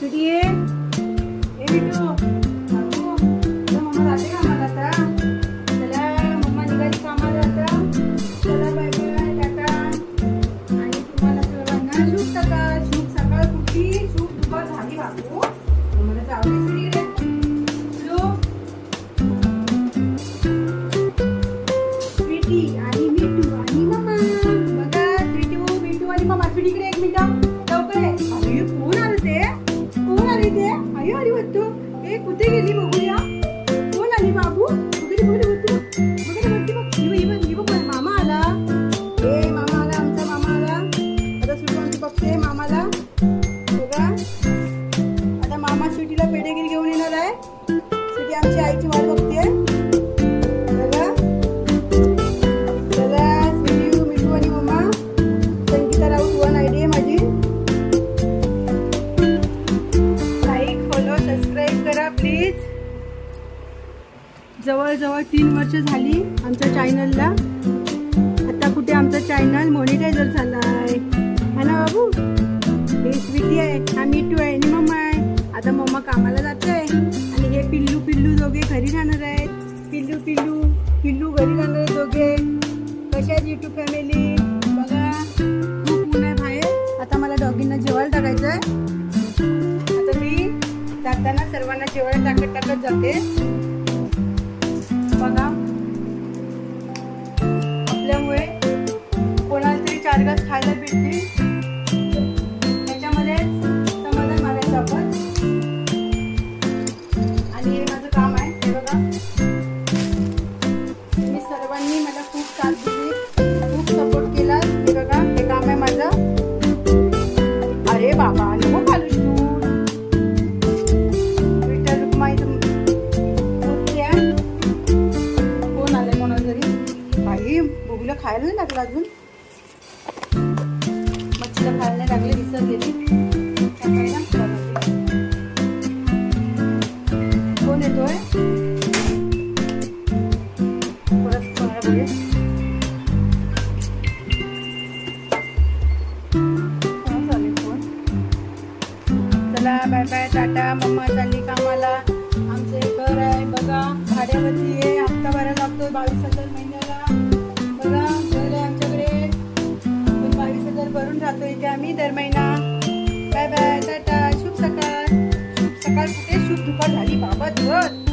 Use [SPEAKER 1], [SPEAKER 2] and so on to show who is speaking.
[SPEAKER 1] स्वीटी ए बिटू तुझ्या मम्मा जाते कामाला आता चला मम्मा निघाली कामाला आता चला बाय बाय टाटा आणि तुम्हाला सर्वांना सकाळ कुठली दुपार झाली आणि मिठू आणि मम्मा बघा स्वीटू मिठू आणि मम्मा स्वीटीकडे एक मिनिट अरे अरे हे कुठे गेली बघूया कोण आली बाबू? बघते बघते बघतो बघते बघते बघ ही बघ, मामा आला. हे मामा आला आमचा मामा आला. आता स्वीटू आमची बघते मामाला. बघा. आता मामा स्वीटीला पेढेगिरी घेऊन येणार आहे. स्वीटी आमची आईची वाट बघते. जवळजवळ तीन वर्ष झाली आमच्या चॅनलला. आता कुठे आमचं चॅनल मॉनिटायझर आहे है ना बाबू? हे स्वीटी आहे हा मिठू आहे आणि मम्मा आहे. आता मम्मा कामाला जाते आणि हे पिल्लू पिल्लू दोघे घरी राहणार आहेत. पिल्लू पिल्लू पिल्लू घरी राहणार आहेत दोघे. कशा आहेत युट्यूब फॅमिली बघा खूप ऊन आहे बाहेर. आता मला डॉगींना जेवायला टाकायचं आहे आता मी जाताना सर्वांना जेवायला टाकत टाकत जाते. बघा. आपल्यामुळे कोणाला तरी चार घास खायला भेटतील. खायला नाही टाकलं अजून? मच्छीला खायला नाही टाकले विसरलेली गेली. कोण येतोय? परत बघूया. फोन? चला बाय बाय टाटा मम्मा चालली कामाला. आमचं घर आहे बघा. भाड्यावरती आहे हप्ता भरायला लागतो बावीस हजार महिन्याला. बाय बाय टाटा शुभ सकाळ